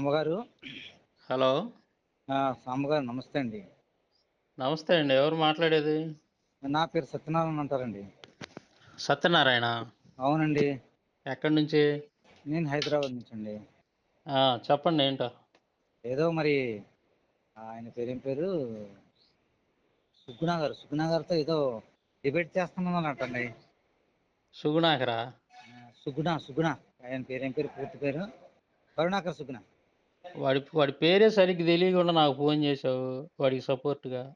సాంబగారు hello. సాంబగారు నమస్తే అండి. నమస్తే అండి. ఎవరు మాట్లాడేది? నా పేరు సత్యనారాయణ అంటారండి. సత్యనారాయణ? అవునండి. ఎక్కడి నుంచి? నేను హైదరాబాద్ నుంచి అండి చెప్పండి ఏంటో. ఏదో మరి ఆయన పేరు పేరు? సుగుణ గారు సుగుణ గారితో ఏదో డిబేట్ చేస్తున్నానంటండి. సుగుణాకరా? సుగుణ సుగుణ ఆయన పేరు ఏం పేరు? పూర్తి పేరు? కరుణాకర్ సుగుణ వాడి వాడి పేరే సరిగ్గా తెలియకుండా నాకు ఫోన్ చేసావు వాడికి సపోర్ట్గా.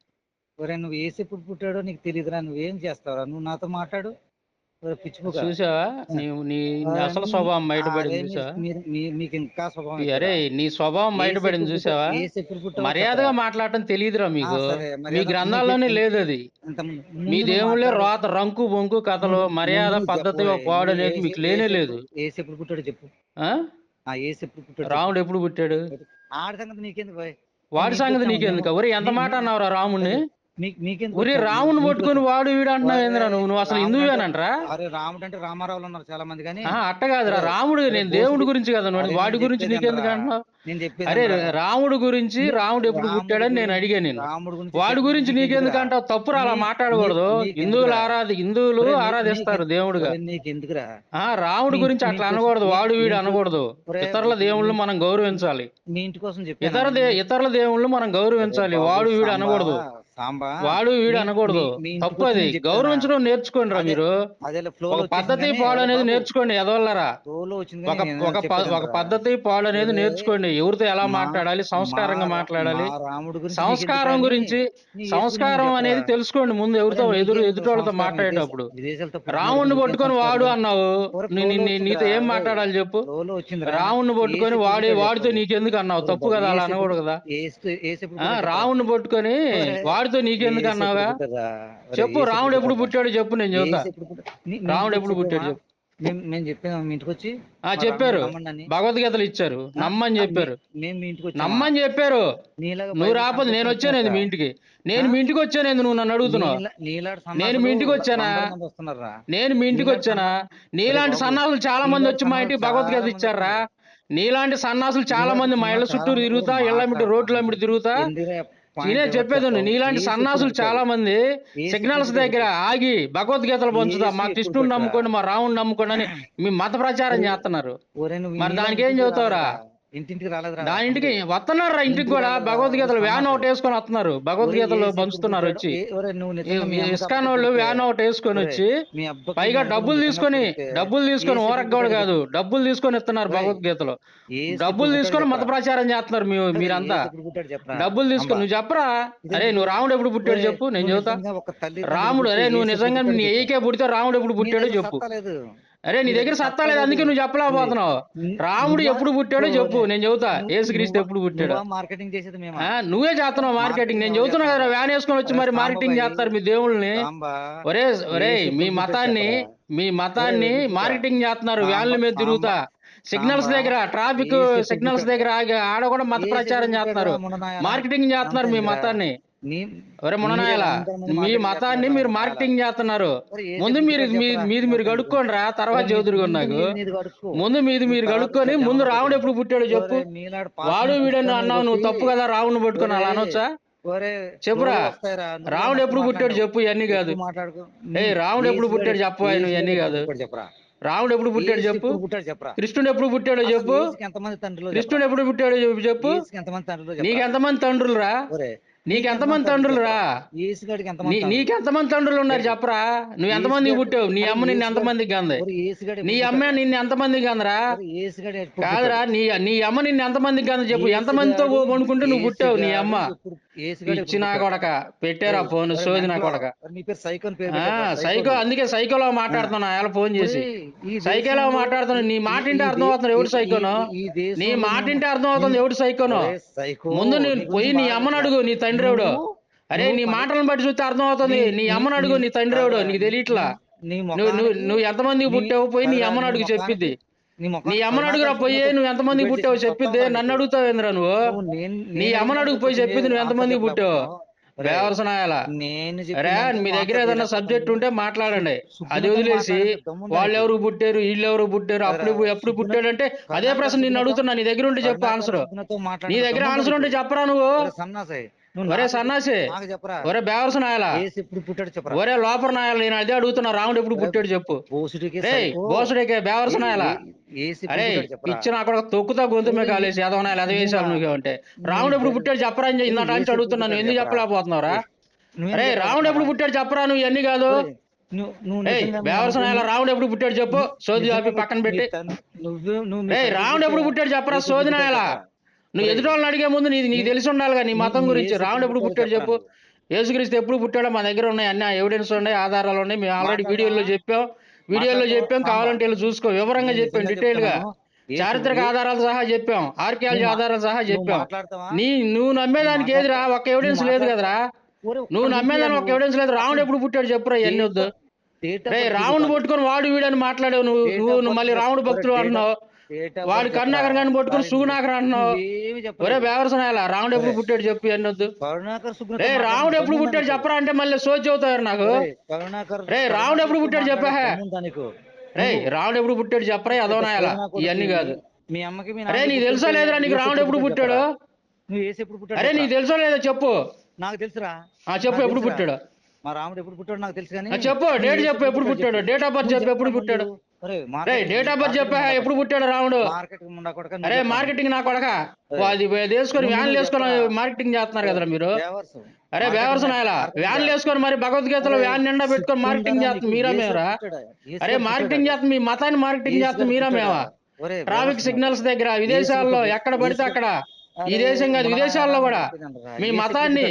ఒరే నువ్వు ఏసి ఎప్పుడు పుట్టాడో నీకు తెలియదురా నువ్వేం చేస్తావురా? నువ్వు నాతో మాట్లాడు. చూసావా? నీ అసలు స్వభావం బయటపడింది చూసావా? అరే నీ స్వభావం బయటపడింది చూసావా? మర్యాదగా మాట్లాడటం తెలియదురా మీకు. మీ గ్రంథాల్లోనే లేదు అది. మీ దేవుళ్ళే రోత రంకు బొంకు కథలు మర్యాద పద్ధతి పాడు అనేది మీకు లేనే లేదు. పుట్టాడు చెప్పు. రాముడు ఎప్పుడు పుట్టాడు. ఆడి సంగతి నీకెందుకు భయ్ వాడి సంగతి నీకెందుకు? ఒరే ఎంత మాట అన్నావురా రాముడిని ఒరే? రాముని పట్టుకొని వాడు వీడు అంటున్నావు ఏందిరా నువ్వు? నువ్వు అసలు హిందువేనంటరా అంటే- అరే రాముడు అంటే రామారావులు ఉన్నారు చాలా మంది కానీ అట్ట కాదురా. రాముడు నేను దేవుడి గురించి కదా వాడి గురించి నీకెందుకు? అంటున్నావు? నేను చెప్పేది అరే? రాముడు గురించి రాముడు ఎప్పుడు పుట్టాడని నేను అడిగాను నేను. రాముడు గురించి వాడి గురించి నీకెందుకు? అంటావు? తప్పురా అలా మాట్లాడకూడదు? హిందువులు ఆరాధి హిందువులు ఆరాధిస్తారు దేవుడుగా. నీకెందుకురా? ఆ రాముడి గురించి అట్లా నీకు- అనకూడదు. వాడు వీడు నీకు- అనకూడదు. ఇతరుల దేవుళ్ళు మనం గౌరవించాలి. మీ ఇంటి కోసం చెప్పాను ఇతర ఇతరుల దేవుళ్ళు మనం గౌరవించాలి. వాడు వీడు అనకూడదు. వాడు వీడు అనకూడదు తప్పు అది? గౌరవించడం నేర్చుకోండి రా మీరు ఒక పద్ధతి పాడు అనేది నేర్చుకోండి ఎదవల్లరా ఒక ఒక? పద్ధతి పాడు అనేది నేర్చుకోండి ఎవరితో ఎలా మాట్లాడాలి సంస్కారంగా మాట్లాడాలి సంస్కారం గురించి సంస్కారం అనేది? తెలుసుకోండి ముందు ఎవరితో ఎదురు ఎదుటోళ్ళతో? మాట్లాడేటప్పుడు రాముడిని పట్టుకొని? వాడు అన్నావు నీతో ఏం. మాట్లాడాలి చెప్పు. రాముడిని పట్టుకొని వాడి వాడితో? నీకెందుకు అన్నావు తప్పు కదా అలా అనకూడదు కదా? రాముడిని పట్టుకొని ఒరే, వాడితో నీకెందుకు అన్నావా చెప్పు రాముడు ఎప్పుడు పుట్టాడా? చెప్పు నేను చెబుతా మీ రాముడు ఎప్పుడు పుట్టాడు చెప్పాము మీ ఇంటికి వచ్చి? ఆ చెప్పారు. భగవద్గీతలు ఇచ్చారు. నమ్మని చెప్పారు. మేము మీ ఇంటికి వచ్చామా? నమ్మని చెప్పారు. నువ్వు రాకపోతే నేను వచ్చానేది మీ? ఇంటికి? నేను మీ ఇంటికి వచ్చానేది నువ్వు నన్ను అడుగుతున్నావు? నేను మీ ఇంటికి వచ్చానా? మంది? నేను మీ ఇంటికి నీలాంటి వచ్చానా? నీలాంటి సన్నాసులు చాలా మంది వచ్చి మా ఇంటికి భగవద్గీత మంది ఇచ్చారా? నీలాంటి సన్నాసులు చాలా మంది మా ఇళ్ళ చుట్టూ తిరుగుతా మంది ఇళ్ళ మిట్టి రోడ్ల మిట్టి తిరుగుతా. నేనే చెప్పేది? నీలాంటి సన్నాసులు చాలా? మంది సిగ్నల్స్ దగ్గర ఆగి భగవద్గీతలు పంచుతా ఏసు మా పుట్టాడు? నమ్ముకోండి మా రాముని నమ్ముకోండి అని మీ మత ప్రచారం చేస్తున్నారు మరి దానికి ఏం చెబుతావురా? ఇంటింటికి రాలేదురా దాని ఇంటికి వస్తున్నారు ఇంటికి ఇంటికి కూడా రాలేదా? భగవద్గీతలు వ్యాన్. ఒకటి వేసుకొని వస్తున్నారు. భగవద్గీతలు పంచుతున్నారు వచ్చి. ఇస్కాన్ వాళ్ళు వ్యాన్ ఒకటి వేసుకొని వచ్చి పైగా డబ్బులు తీసుకొని డబ్బులు తీసుకొని ఎప్పుడు కాదు. డబ్బులు తీసుకొని ఇస్తున్నారు భగవద్గీతలు. డబ్బులు తీసుకొని మత ప్రచారం చేస్తున్నారు? మీరంతా? డబ్బులు తీసుకొని నువ్వు చెప్పరా? అరే నువ్వు రాముడు ఎప్పుడు పుట్టాడు చెప్పు? నేను చెబుతా. రాముడు అరే నువ్వు నిజంగా నీ ఏకే పుడితే రాముడు ఎప్పుడు పుట్టాడో చెప్పు. అరే నీ దగ్గర సత్తా లేదు అందుకే నువ్వు చెప్పలేకపోతున్నావు. రాముడు ఎప్పుడు పుట్టాడో చెప్పు నేను చెబుతా. యేసుక్రీస్తు ఎప్పుడు పుట్టాడు. మార్కెటింగ్ చేసేది మేము? నువ్వే చేస్తున్నావు మార్కెటింగ్. నేను చెబుతున్నా కదా వ్యాన్ వేసుకొని వచ్చి మరి మార్కెటింగ్ చేస్తారు మీ దేవుళ్ళని ఒరే ఒరే మీ మతాన్ని మీ మతాన్ని మార్కెటింగ్ చేస్తున్నారు వ్యాన్ల మీద తిరుగుతా. సిగ్నల్స్ దగ్గర ట్రాఫిక్ సిగ్నల్స్ దగ్గర ఆడ కూడా మత ప్రచారం చేస్తున్నారు. మార్కెటింగ్ చేస్తున్నారు మీ మతాన్ని. ఒరే ముననాయల మీ మతాన్ని మీరు మార్కెటింగ్ చేస్తున్నారు. ముందు మీరు మీది మీరు కడుక్కోండి రా తర్వాత చదువుతురు నాకు. ముందు మీది మీరు కడుక్కొని ముందు రాముడు ఎప్పుడు పుట్టాడో చెప్పు. వాడు వీడని అన్నావు నువ్వు తప్పు కదా రావుని పట్టుకొని అలా అనొచ్చా? చెప్పురా. రాముడు ఎప్పుడు పుట్టాడు చెప్పు ఇవన్నీ కాదు. ఏయ్, రాముడు ఎప్పుడు పుట్టాడు చెప్పు ఆయన ఇవన్నీ కాదు. రాముడు ఎప్పుడు పుట్టాడు చెప్పు. కృష్ణుడు ఎప్పుడు పుట్టాడో చెప్పు. కృష్ణుడు ఎప్పుడు పుట్టాడో చెప్పు చెప్పు. నీకు ఎంతమంది తండ్రులు రా ఒరే నీకు ఎంతమంది తండ్రులు రా ఏసుగాడికి ఎంతమంది ఎంతమంది తండ్రులు ఉన్నారు చెప్పరా? నువ్వు ఎంతమందికి పుట్టావు? నీ అమ్మ నిన్ను ఎంతమందికి ఏసుగాడు నీ అమ్మ నిన్ను ఎంతమందికి ఎప్పుడు కాదురా నీ నీ అమ్మ నిన్ను ఎంతమందికి కంద చెప్పు. ఎంతమందితో వండుకుంటే నువ్వు పుట్టావు నీ అమ్మ? ఎప్పుడు- ఏసుగాడు ఎప్పుడు ఇచ్చి నా పుట్టాడు? కొడక పెట్టారా ఫోన్ ఒరే సోది నా మెంటలో, కొడక. ఒరే నీ పేరు సైకో అందుకే సైకోలో మాట్లాడుతున్నా ఆయన ఫోన్ చేసి. సైకోలో మాట్లాడుతున్నా నీ మాట ఈ- ఇంటే ఈ అర్థం అవుతుంది ఎవడు సైకోనో? నీ మాట నేను- ఇంటే అర్థం అవుతుంది ఎవడు సైకోనో? ముందు నేను పోయి నీ అమ్మని అడుగు నీ తండ్రి ఎవడు? అరే నీ మాటలను బట్టి చూస్తే అర్థం అవుతుంది నీ- అమ్మని అడుగు నీ తండ్రి ఎవడు? నీకు తెలియట్లా? నువ్వు నువ్వు ఎంతమందికి పుట్టావు? పోయి నీ అమ్మని అడుగు చెప్పిద్ది. నీ అమ్మని అడుగురా పోయి నువ్వు ఎంతమందికి పుట్టావు చెప్పిద్ది నన్ను అడుగుతావేంద్రా నువ్వు? నువ్వు నీ అమ్మని అడుగు పోయి చెప్పింది నువ్వు ఎంతమందికి పుట్టావు? నేను మీ దగ్గర మీరు సబ్జెక్ట్ ఉంటే మాట్లాడండి. అది వదిలేసి వాళ్ళు? ఎవరు పుట్టారు వీళ్ళు ఎవరు పుట్టారు అప్పుడు ఎప్పుడు పుట్టాడంటే అదే ప్రశ్న నిన్ను అడుగుతున్నా నీ దగ్గర ఉంటే చెప్పు ఆన్సర్ నీ దగ్గర ఆన్సర్ ఉంటే? చెప్పరా నువ్వు? ఒరే సన్నాసి ఒరే నాకు చెప్పరా. ఒరే బేవరసనాయాల ఏసు ఎప్పుడు పుట్టాడు చెప్పరా. ఒరే లోపల నాయాల నేను అదే అడుగుతున్నా రాముడు ఎప్పుడు పుట్టాడు చెప్పు. బోసుడికి ఏసు ఎప్పుడు అరే ఇచ్చిన అక్కడ తొక్కుతా గొంతు మీద కాలేసి ఎదవనాయాలు ఎదవేశాలు నువ్వు అంటే. రాముడు ఎప్పుడు పుట్టాడు చెప్పరా అని ఇందాక నుంచి అడుగుతున్నా నువ్వు ఎందుకు చెప్పలేకపోతున్నావురా? అరే? రాముడు ఎప్పుడు పుట్టాడు చెప్పరా నువ్వు? ఇవన్నీ కాదు. బేవరసనాయాల రాముడు ఎప్పుడు పుట్టాడు చెప్పు? సోది పక్కన పెట్టి. రాముడు ఎప్పుడు పుట్టాడు. చెప్పరా? ఏసు నువ్వు ఎదుటి వాళ్ళని అడిగే ముందు నీది నీకు తెలిసి ఉండాలిగా నీ మతం గురించి. రాముడు ఎప్పుడు పుట్టాడు చెప్పు? యేసుక్రీస్తు ఎప్పుడు పుట్టాడో మా దగ్గర ఉన్నాయి. అన్ని ఎవిడెన్స్ ఉన్నాయి ఆధారాలు ఉన్నాయి. మేము ఆల్రెడీ? వీడియోలో చెప్పాం. వీడియోలో? చెప్పాం. కావాలంటే వెళ్ళి చూసుకో. వివరంగా చెప్పాం డీటెయిల్గా. చారిత్రక ఆధారాలు సహా చెప్పాం. ఆర్కియాలజీ ఆధారాలు సహా చెప్పాం? నీ నువ్వు నమ్మేదానికి ఏదిరా ఒక ఎవిడెన్స్ లేదు కదరా? నువ్వు నమ్మేదానికి ఒక ఎవిడెన్స్ లేదు. రావణ్ ఎప్పుడు పుట్టాడు చెప్పురా? ఇవన్నీ వద్దు. డేట్ ఆఫ్ రే బర్త్ రావణ్ చెప్పాలి. పట్టుకొని వాడు వీడని మాట్లాడావు నువ్వు. నువ్వు మళ్ళీ చెప్పు. భక్తులు అంటున్నావు. వాడు కరుణాకర్ గారిని పట్టుకొని? సుగుణాకర్ అంటున్నావు. ఒరే. బేవరసనాయాల రావణ్ ఎప్పుడు పుట్టాడు చెప్పు సుగ్నతో రే రావణ్ ఎప్పుడు పుట్టాడు? చెప్పరా అంటే మళ్ళీ సోచి అవుతారు నాకు. రే, రావణ్ ఎప్పుడు పుట్టాడు చెప్పా? రే రావణ్ ఎప్పుడు పుట్టాడు చెప్పరా? అదోనాయాల ఇవన్నీ కాదు. మీ అమ్మకి అరే నీకు తెలుసా లేదురా నీకు రావణ్ ఎప్పుడు పుట్టాడు చెప్పరా? నువ్వు ఏసు ఎప్పుడు పుట్టాడు అరే నీకు? తెలుసో లేదో చెప్పు? నాకు తెలుసురా. ఆ చెప్పు ఎప్పుడు. పుట్టాడు? మా రాముడు ఎప్పుడు పుట్టాడు నాకు తెలుసు కానీ చెప్పు డేట్ చెప్పు ఎప్పుడు పుట్టాడు డేట్ ఆఫ్ బర్త్ చెప్పు ఎప్పుడు పుట్టాడు? డేట్ ఆఫ్ బర్త్ చెప్పా ఎప్పుడు పుట్టాడు రావణుడు మార్కెట్ ముండా కొడక నువ్వు అరే. మార్కెటింగ్ నా కొడక. అది వేసుకొని వ్యాన్లు వేసుకొని? మార్కెటింగ్ చేస్తున్నారు కదరా మీరు బేవర్సు. అరే ముండా నాయలా వ్యాన్లు. వేసుకొని మరి భగవద్గీతలో వ్యాన్ నిండా పెట్టుకొని మార్కెటింగ్ చేస్తుంది? మీరా మేరా అరే? మార్కెటింగ్ చేస్తుంది మీ మతాన్ని మార్కెటింగ్ చేస్తుంది మీరా ఒరే, ట్రాఫిక్ బేవర్సు సిగ్నల్స్ దగ్గర విదేశాల్లో ఎక్కడ పడితే అక్కడ ఈ దేశం కాదు విదేశాల్లో కూడా. మీ మతాన్ని?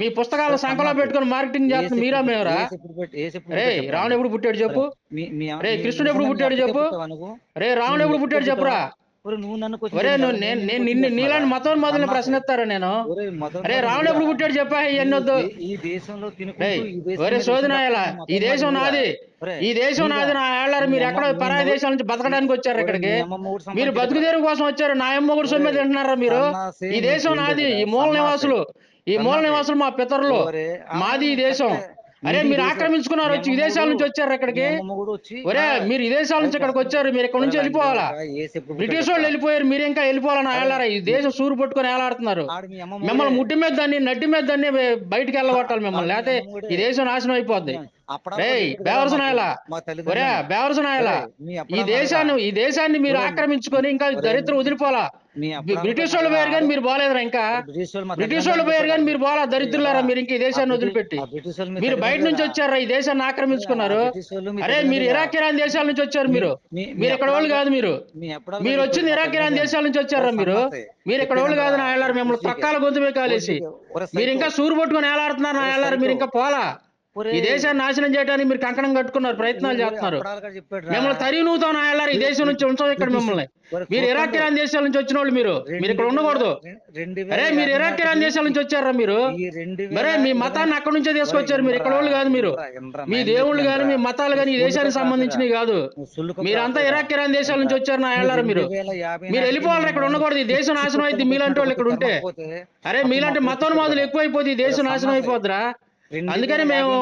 మీ పుస్తకాల సన్నాసి. పెట్టుకొని మార్కెటింగ్ చేస్తుంది ఏసు మీరా మేమరా రే? రావణ్ ఎప్పుడు పుట్టాడు చెప్పు రే, కృష్ణుడు ఎప్పుడు పుట్టాడు చెప్పు? రే రావణ్ ఎప్పుడు పుట్టాడు చెప్పురా నువ్వు నన్ను క్వశ్చన్ ఒరే నువ్వు? నేను నేను నిన్ను? నీలాంటి మతం మొదలు. ప్రశ్నిస్తారా నేను అరే రావణ్. ఎప్పుడు పుట్టాడు చెప్పా ఈ- ఈ దేశంలో దేశం ఒరే ఈ నాది ఈ దేశం నీదా? నా ఏళ్ళారు మీరు ఎక్కడో పరాయి దేశాల నుంచి బతకడానికి వచ్చారు ఇక్కడికి మీరు సంపాదించాడు. బతుకు తెరువు కోసం వచ్చారు నా అమ్మ కూడా సొమ్మె తింటున్నారా మీరు ఈ దేశం నాది? ఈ మూల. నివాసులు ఈ మూల. నివాసులు మా పితరులు మాది ఈ దేశం. అరే మీరు. ఆక్రమించుకున్నారు వచ్చి విదేశాల నుంచి వచ్చారు ఇక్కడికి. ఒరే మీరు విదేశాల నుంచి ఇక్కడికి వచ్చారు మీరు ఇక్కడ నుంచి వెళ్ళిపోవాలా? బ్రిటిష్ వాళ్ళు? వెళ్ళిపోయారు మీరు ఇంకా వెళ్ళిపోవాలా నా ఏళ్ళారా ఈ దేశం సూరు పట్టుకొని ఏలాడుతున్నారు? మిమ్మల్ని. ముట్టి మీద దాన్ని నడ్డి మీద దాన్ని బయటికి వెళ్ళగొట్టాలి మిమ్మల్ని. లేకపోతే ఈ దేశం నాశనం అయిపోద్ది. ఈ దేశాన్ని ఈ దేశాన్ని మీరు ఆక్రమించుకొని ఇంకా దరిద్రం వదిలిపోలా బ్రిటిష్ వాళ్ళు పోయారు కానీ మీరు పోలేదురా ఇంకా. బ్రిటిష్ వాళ్ళు పోయారు కానీ మీరు పోలా. దరిద్రులారా మీరు ఇంకా ఈ దేశాన్ని వదిలిపెట్టి? మీరు బయట నుంచి వచ్చారా? ఈ దేశాన్ని ఆక్రమించుకున్నారు? అరే మీరు ఇరాక్ ఇరాన్ దేశాల నుంచి వచ్చారు మీరు. మీరు ఇక్కడ వాళ్ళు కాదు మీరు. మీరు వచ్చింది ఇరాక్ ఇరాన్. దేశాల నుంచి వచ్చారా మీరు. మీరు ఇక్కడ వాళ్ళు కాదు నా ఏళ్ళారు మిమ్మల్ని ఒరే, తొక్కాల గొంతు మీద కాలేసి. మీరు ఇంకా సూరు పట్టుకొని ఏలాడుతున్నారు నా ఒరే, ఏళ్ళారు మీరు ఇంకా పోలా? ఈ దేశాన్ని నాశనం చేయడానికి మీరు కంకణం కట్టుకున్నారు ప్రయత్నాలు చేస్తున్నారు. మిమ్మల్ని తరిగి నూతాం నా ఏళ్ళారు ఈ దేశం నుంచి ఉంచం ఇక్కడ మిమ్మల్ని. మీరు ఇరాక్. ఇరాన్ దేశాల నుంచి వచ్చిన వాళ్ళు మీరు మీరు ఇక్కడ ఉండకూడదు. అరే మీరు ఇరాక్ ఇరాన్ దేశాల నుంచి వచ్చారా మీరు? మరే మీ మతాన్ని అక్కడ నుంచే తీసుకొచ్చారు మీరు. ఇక్కడ వాళ్ళు కాదు మీరు. మీ దేవుళ్ళు కానీ మీ. మతాలు కానీ ఈ దేశానికి సంబంధించినవి కాదు. మీరంతా. ఇరాక్ ఇరాన్ దేశాల నుంచి వచ్చారు నా ఏళ్ళారు మీరు. మీరు వెళ్ళిపోవాలి ఇక్కడ ఉండకూడదు. ఈ దేశం నాశనం అయింది మీలాంటి వాళ్ళు ఇక్కడ ఉంటే. అరే మీలాంటి మతోన్మాదులు ఎక్కువైపోతే ఈ దేశం నాశనం అయిపోద్దిరా. రెండు అందుకని మేము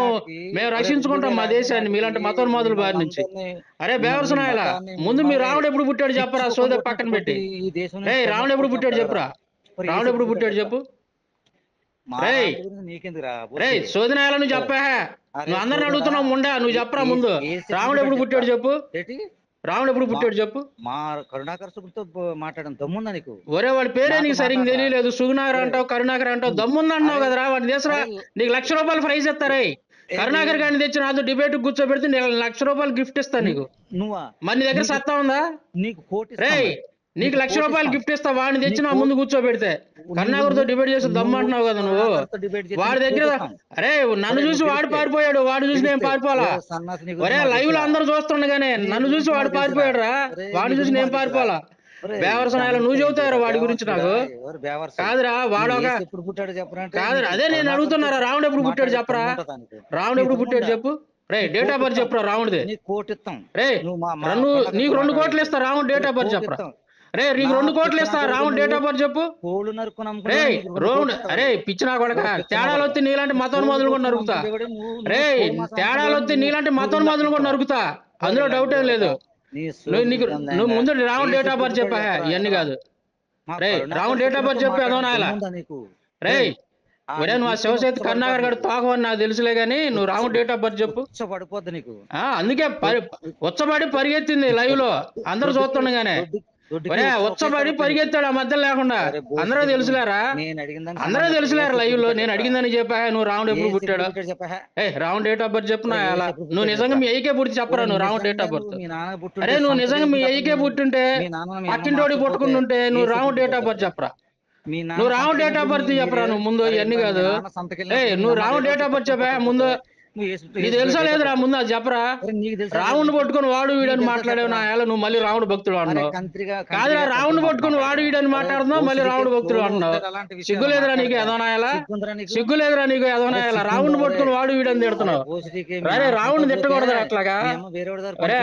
మేము రక్షించుకుంటాం మా దేశాన్ని మీలాంటి మతోన్మాదుల బారి నుంచి. అరే బేవర్సనాయల ముందు మీ మమ్మల్ని రాముడు ఎప్పుడు పుట్టాడు చెప్పరా సోద పక్కన పెట్టి. రే రాముడు ఎప్పుడు పుట్టాడు చెప్పురా? రాముడు ఎప్పుడు పుట్టాడు చెప్పు? రే? సోదనాయాల నువ్వు చెప్పా నువ్వు అందరిని అడుగుతున్నావు ముండా నువ్వు చెప్పరా ముందు? రాముడు ఎప్పుడు పుట్టాడు చెప్పు? రాముడు ఎప్పుడు పుట్టాడు చెప్పు? మా కరుణాకర్ సుగుతో మాట్లాడడం దమ్ముందా నీకు? ఒరే వాడి పేరే నీకు సరిగ్గా? తెలియలేదు. సుగునాగర్ అంటావు కరుణాకర్ అంటావు దమ్ముంది కదరా వాడి దేశరా అరే, నీకు లక్ష రూపాయలు ప్రైజ్ ఇస్తారే కరుణాకర్ గారిని తెచ్చి నాతో డిబేట్ కూర్చోబెడితే నేను లక్ష రూపాయలు గిఫ్ట్ ఇస్తా నీకు. నువ్వా? మరి నీ దగ్గర సత్తా ఉందా? నీకు కోటి రేయ్ నీకు లక్ష రూపాయలు గిఫ్ట్ ఇస్తా వాడిని తెచ్చి నా ముందు కూర్చోబెడితే. కరుణాకర్తో డిబేట్ చేసి దమ్ము అంటున్నావు కదా నువ్వు. వాడి దగ్గర అరే నన్ను చూసి వాడు పారిపోయాడు వాడు చూసి నేను పారిపోవాలా? ఒరే లైవ్లో అందరూ చూస్తుండగానే నన్ను చూసి వాడు పారిపోయాడు రా వాడిని చూసి నేను పారిపోవాలా? బేవరసనాయాలు నువ్వు చెబుతావురా వాడి గురించి నాకు? కాదురా వాడు ఒక కాదురా అదే నేను అడుగుతున్నారా? రావణుడు ఎప్పుడు పుట్టాడు చెప్పరా? రావణుడు ఎప్పుడు పుట్టాడు చెప్పు? రే డేట్ ఆఫ్ బర్త్ చెప్పురా రావణుది రే రెండు నీకు రెండు. కోట్లు ఇస్తా రావణుడు డేట్ ఆఫ్ బర్త్ చెప్పరా. రే నీకు రెండు కోట్లు ఇస్తా రాముడు డేట్ ఆఫ్ బర్త్ చెప్పు. కోళ్ళు రే రెండు. అరే పిచ్చిన కొడక తేడాలు. వస్తే నీలాంటి మతం కోళ్ళు మొదలు కూడా నరుకుతా. రే తేడాలు నువ్వు నీలాంటి మూడు మతం మొదలు కూడా నరుకుతా. అందులో డౌట్ ఏం లేదు. నువ్వు నీకు నువ్వు ముందు రాముడు డేట్ ఆఫ్ బర్త్ చెప్పా ఇవన్నీ కాదు. కరుణాకర్ రాముడు of birth శర్మతో చెప్పు, నీకు? రేయ్ ఆ ఒరే నువ్వు ఆ శివసేత్ ఉచ్చ కర్ణాకర్ గారు పడిపోద్ది. తోకవని నాకు తెలుసులే గానీ నువ్వు రాముడు డేట్ ఆఫ్ బర్త్ చెప్పు. పడిపోద్ది నీకు. అందుకే ఉచ్చబడి పరిగెత్తింది లైవ్లో అందరూ చూస్తుండగానే ఒకేసారి పరిగెత్తాడు ఆ మధ్య లేకుండా. అందరూ. తెలుసులేరా? అందరూ తెలుసులేరు. లైవ్లో నేను అడిగిందని చెప్పా నువ్వు రాముడు ఎప్పుడు పుట్టాడు? ఏ డేట్ ఆఫ్ బర్త్ చెప్పు అలా. నువ్వు నిజంగా మీ ఐకే పుట్టి చెప్పరా నువ్వు నిజంగా డేట్ ఆఫ్ బర్త్ అరే నువ్వు నిజంగా మీ ఐకే పుట్టుంటే మాట్లాడిపోతే పుట్టుకుంటుంటే నువ్వు ఏ రాముడు డేట్ ఆఫ్ బర్త్ చెప్పరా? నువ్వు సంతకెళ్ళి డేట్ ఆఫ్ బర్త్ చెప్పరా? నువ్వు ముందు ఇవన్నీ కాదు. ఏ నువ్వు రాముడు డేట్ ఆఫ్ బర్త్ చెప్పా? ముందు నీకు తెలుసా లేదురా? ముందు అది చెప్పరా? రావణ్ణి పట్టుకొని వాడు వీడని మాట్లాడావు నా ఏళ్ళ నువ్వు మళ్ళీ రావణుడు భక్తుడు అన్నావు కంత్రిగా కాదురా తక్కువ పట్టుకొని వాడు వీడని మాట్లాడుతున్నావు మళ్ళీ రావణుడు భక్తుడు అంటున్నావు. సిగ్గు లేదురా నీకు? ఎదవనాయలా? సిగ్గు లేదురా నీకు ఎదవనాయలా సిగ్గుందా పట్టుకొని? వాడు వీడని తిడుతున్నావు. అరే సంతకు తిట్టకూడదు అట్లాగా? అమ్మ అరే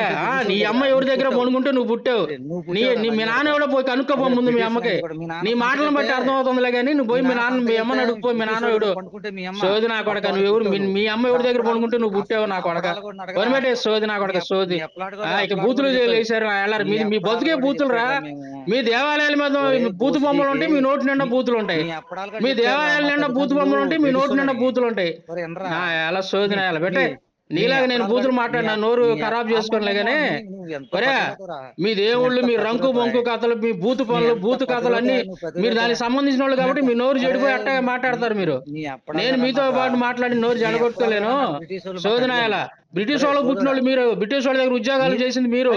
నీ? అమ్మ ఎవరి దగ్గర పడుకుంటే నువ్వు పుట్టావు. నీ మీ నాన్న ఎవడో పోయి కనుక్కోపో ముందు మీ అమ్మకి. నీ మాటలను బట్టి సంతకెళ్తే అర్థమవుతుంది కానీ నువ్వు పోయి మీ నాన్న మీ అమ్మని అడుగుపో మీ నాన్న ఎవడు అమ్మ సోది నా కొడక నువ్వు ఎవరు మీ- మీ అమ్మ ఎవరి దగ్గర పడుకుంటే నువ్వు పుట్టావు నా కొడక. వరిమెటే సోది నా కొడక సోది. ఇక బూతులు వేసారు వెళ్ళారు. మీ మీ బతుకే బూతులు రా. మీ దేవాలయాల మీద బూతు బొమ్మలు ఉంటాయి మీ నోటి నిండా బూతులు ఉంటాయి. మీ దేవాలయాల నిండా బూతు బొమ్మలు ఉంటాయి మీ నోటి నిండా బూతులు ఉంటాయి. ఎలా సోది నా ఎలా? బెట్టే నీలాగా నేను బూతులు మాట్లాడినా నోరు ఖరాబ్ చేసుకోలే గానీ ఒరే మీ దేవుళ్ళు మీ రంకు బొంకు కథలు మీ బూతు పనులు బూతు కథలు అన్ని మీరు దానికి సంబంధించిన వాళ్ళు కాబట్టి మీ నోరు చెడిపోయి అట్టగా మాట్లాడతారు మీరు. నేను మీతో పాటు మాట్లాడి నోరు జడగొట్టుకోలేను శోధనాయాల బ్రిటిష్ వాళ్ళకు పుట్టిన వాళ్ళు మీరు బ్రిటిష్ వాళ్ళ దగ్గర ఉద్యోగాలు చేసింది మీరు.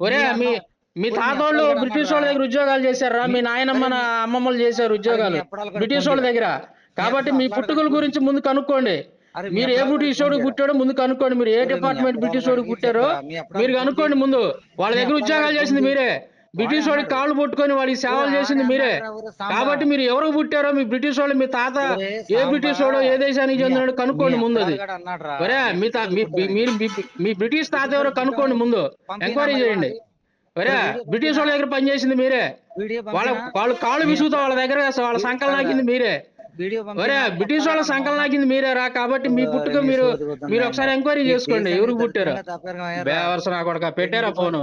ఒరే మీ మీ తాతోళ్ళు బ్రిటిష్ వాళ్ళ దగ్గర ఉద్యోగాలు చేశారా? మీ నాయనమ్మ అమ్మమ్మలు చేశారు ఉద్యోగాలు. బ్రిటిష్ వాళ్ళ దగ్గర. కాబట్టి మీ పుట్టుకల గురించి ముందు కనుక్కోండి. మీరు ఏ బ్రిటిష్ వాడు పుట్టాడో ముందు కనుక్కోండి మీరు ఏ డిపార్ట్మెంట్ బ్రిటిష్ వాడు పుట్టారో మీరు కనుక్కోండి ముందు. వాళ్ళ దగ్గర ఉద్యోగాలు చేసింది మీరే. బ్రిటిష్ వాడికి కాళ్ళు పట్టుకొని వాడికి సేవలు చేసింది మీరే. కాబట్టి మీరు ఎవరు పుట్టారో మీ బ్రిటిష్ వాళ్ళు మీ తాత ఏ బ్రిటిష్ వాడో ఏ దేశానికి చెందినాడో కనుక్కోండి ముందు అది. ఒరే మీ మీరు మీ- బ్రిటిష్ తాత ఎవరో కనుక్కోండి ముందు. ఎంక్వైరీ చేయండి. ఒరే బ్రిటిష్ వాళ్ళ దగ్గర పనిచేసింది మీరే. వాళ్ళ వాళ్ళు కాళ్ళు విసుగుతా వాళ్ళ దగ్గర వాళ్ళ సంకలం నాకింది మీరే. బ్రిటిష్ వాళ్ళ సంకలం నాకింది మీరే రా కాబట్టి మీ పుట్టుక మీరు మీరు ఒకసారి ఎంక్వైరీ చేసుకోండి. ఎవరికి పుట్టారు? బేవర్స్ నా కొడక? పెట్టారా ఫోను?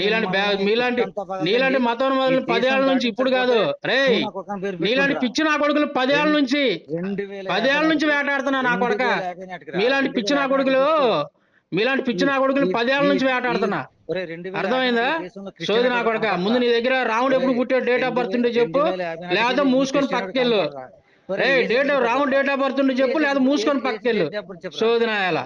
నీలాంటి మీలాంటి నీలాంటి మతం మొదలు పదేళ్ళ నుంచి ఇప్పుడు కాదు. రే నీలాంటి పిచ్చి నా కొడుకులు పదేళ్ళ నుంచి పదేళ్ళ నుంచి వేటాడుతున్నా నా కొడక. మీలాంటి పిచ్చి నా కొడుకులు మీలాంటి పిచ్చి నా కొడుకులు పదేళ్ళ నుంచి వేటాడుతున్నా. అర్థమైందా? సోది నా కొడక ముందు నీ దగ్గర రాముడు ఎప్పుడు పుట్టాడు? డేట్ ఆఫ్ బర్త్ ఉంటే చెప్పు. లేదా మూసుకొని పక్కకెళ్ళు రే డేట్ రాముడు డేట్ ఆఫ్ బర్త్ ఉంటే చెప్పు లేదా మూసుకొని పక్కకెళ్ళు సోది నాయాల